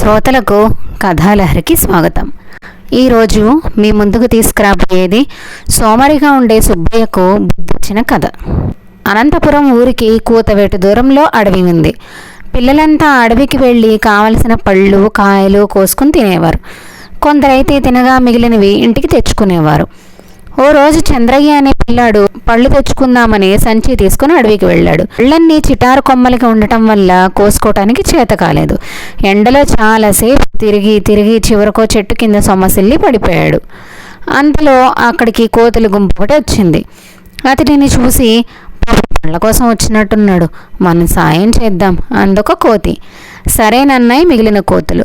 శ్రోతలకు కథాలహరికి స్వాగతం. ఈరోజు మీ ముందుకు తీసుకురాబోయేది సోమరిగా ఉండే సుబ్బయ్యకు బుద్ధిచ్చిన కథ. అనంతపురం ఊరికి కూతవేటు దూరంలో అడవి ఉంది. పిల్లలంతా అడవికి వెళ్ళి కావలసిన పళ్ళు కాయలు కోసుకుని తినేవారు. కొందరైతే తినగా మిగిలినవి ఇంటికి తెచ్చుకునేవారు. ఓ రోజు చంద్రయ్య అనే పిల్లాడు పళ్ళు తెచ్చుకుందామని సంచి తీసుకుని అడవికి వెళ్ళాడు. పళ్ళన్నీ చిటారు కొమ్మలకి ఉండటం వల్ల కోసుకోవటానికి చేత కాలేదు. ఎండలో చాలాసేపు తిరిగి తిరిగి చివరకో చెట్టు కింద సొమ్మసిల్లి పడిపోయాడు. అంతలో అక్కడికి కోతుల గుంపు ఒకటి వచ్చింది. అతడిని చూసి పళ్ళ కోసం వచ్చినట్టున్నాడు. మనం సాయం చేద్దాం అందొక కోతి. సరేనన్నాయి మిగిలిన కోతులు.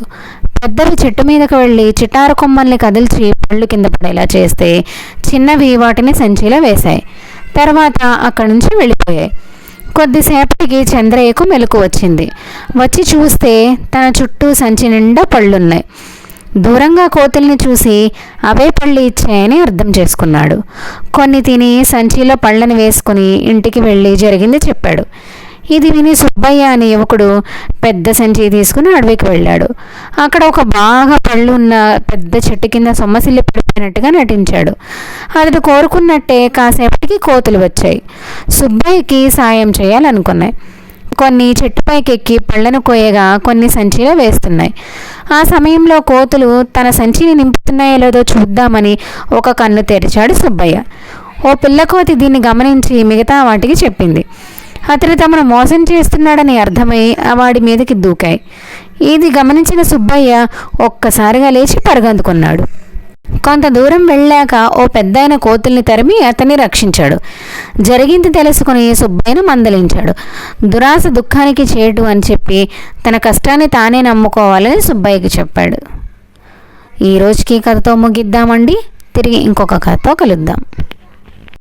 పెద్దవి చెట్టు మీదకి వెళ్ళి చిటారు కొమ్మల్ని కదిల్చి పళ్ళు కింద పడేలా చేస్తే చిన్నవి వాటిని సంచిలో వేశాయి. తర్వాత అక్కడి నుంచి వెళ్ళిపోయాయి. కొద్దిసేపటికి చంద్రయ్యకు మెలకు వచ్చింది. వచ్చి చూస్తే తన చుట్టూ సంచి నిండా పళ్ళున్నాయి. దూరంగా కోతుల్ని చూసి అవే పళ్ళు ఇచ్చాయని అర్థం చేసుకున్నాడు. కొన్ని తిని సంచిలో పళ్ళని వేసుకుని ఇంటికి వెళ్ళి జరిగింది చెప్పాడు. ఇది విని సుబ్బయ్య అనే యువకుడు పెద్ద సంచి తీసుకుని అడవికి వెళ్ళాడు. అక్కడ ఒక బాగా పళ్ళు ఉన్న పెద్ద చెట్టు కింద సొమ్మసిల్లి పడిపోయినట్టుగా నటించాడు. అతడు కోరుకున్నట్టే కాసేపటికి కోతులు వచ్చాయి. సుబ్బయ్యకి సాయం చేయాలనుకున్నాయి. కొన్ని చెట్టుపైకి ఎక్కి పళ్ళను కోయగా కొన్ని సంచిలో వేస్తున్నాయి. ఆ సమయంలో కోతులు తన సంచిని నింపుతున్నాయో లేదో చూద్దామని ఒక కన్ను తెరిచాడు సుబ్బయ్య. ఓ పిల్లకోతి దీన్ని గమనించి మిగతా వాటికి చెప్పింది. అతడు తమను మోసం చేస్తున్నాడని అర్థమై ఆ వాడి మీదకి దూకాయి. ఇది గమనించిన సుబ్బయ్య ఒక్కసారిగా లేచి పరుగందుకున్నాడు. కొంత దూరం వెళ్ళాక ఓ పెద్దాయన కోతుల్ని తరిమి అతన్ని రక్షించాడు. జరిగింది తెలుసుకుని సుబ్బయ్యను మందలించాడు. దురాశ దుఃఖానికి చేటు అని చెప్పి తన కష్టాన్ని తానే నమ్ముకోవాలని సుబ్బయ్యకి చెప్పాడు. ఈ రోజుకి కథతో ముగిద్దామండి. తిరిగి ఇంకొక కథతో కలుద్దాం.